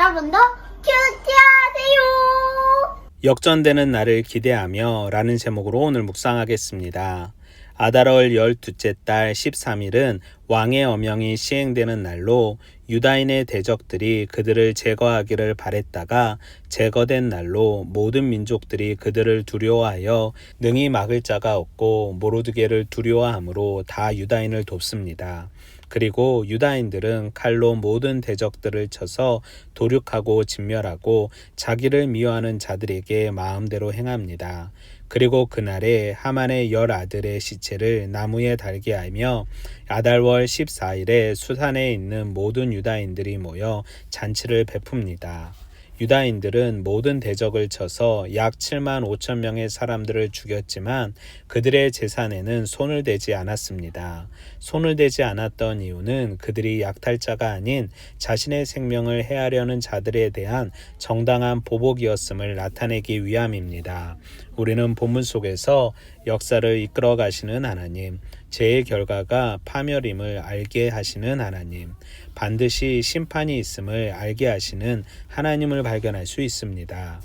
여러분도 큐티하세요. 역전되는 날을 기대하며 라는 제목으로 오늘 묵상하겠습니다. 아달월 열두째 달 13일은 왕의 어명이 시행되는 날로 유다인의 대적들이 그들을 제거하기를 바랬다가 제거된 날로 모든 민족들이 그들을 두려워하여 능히 막을 자가 없고 모로드게를 두려워함으로 다 유다인을 돕습니다. 그리고 유다인들은 칼로 모든 대적들을 쳐서 도륙하고 진멸하고 자기를 미워하는 자들에게 마음대로 행합니다. 그리고 그날에 하만의 열 아들의 시체를 나무에 달게 하며 아달월 14일에 수산에 있는 모든 유다인들이 모여 잔치를 베풉니다. 유다인들은 모든 대적을 쳐서 약 7만 5천 명의 사람들을 죽였지만 그들의 재산에는 손을 대지 않았습니다. 손을 대지 않았던 이유는 그들이 약탈자가 아닌 자신의 생명을 해하려는 자들에 대한 정당한 보복이었음을 나타내기 위함입니다. 우리는 본문 속에서 역사를 이끌어 가시는 하나님, 죄의 결과가 파멸임을 알게 하시는 하나님, 반드시 심판이 있음을 알게 하시는 하나님을 발견할 수 있습니다.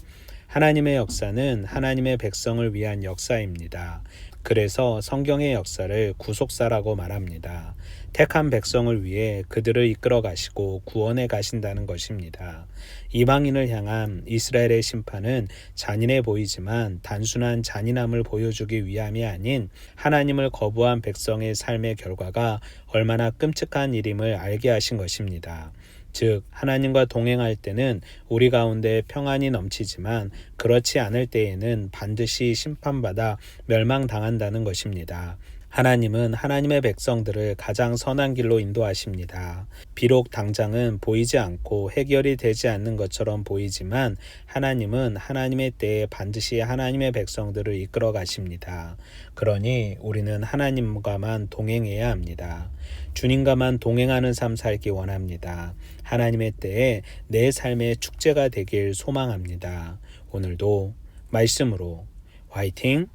하나님의 역사는 하나님의 백성을 위한 역사입니다. 그래서 성경의 역사를 구속사라고 말합니다. 택한 백성을 위해 그들을 이끌어 가시고 구원해 가신다는 것입니다. 이방인을 향한 이스라엘의 심판은 잔인해 보이지만 단순한 잔인함을 보여주기 위함이 아닌 하나님을 거부한 백성의 삶의 결과가 얼마나 끔찍한 일임을 알게 하신 것입니다. 즉 하나님과 동행할 때는 우리 가운데 평안이 넘치지만 그렇지 않을 때에는 반드시 심판받아 멸망당한다는 것입니다. 하나님은 하나님의 백성들을 가장 선한 길로 인도하십니다. 비록 당장은 보이지 않고 해결이 되지 않는 것처럼 보이지만 하나님은 하나님의 때에 반드시 하나님의 백성들을 이끌어 가십니다. 그러니 우리는 하나님과만 동행해야 합니다. 주님과만 동행하는 삶 살기 원합니다. 하나님의 때에 내 삶의 축제가 되길 소망합니다. 오늘도 말씀으로 화이팅!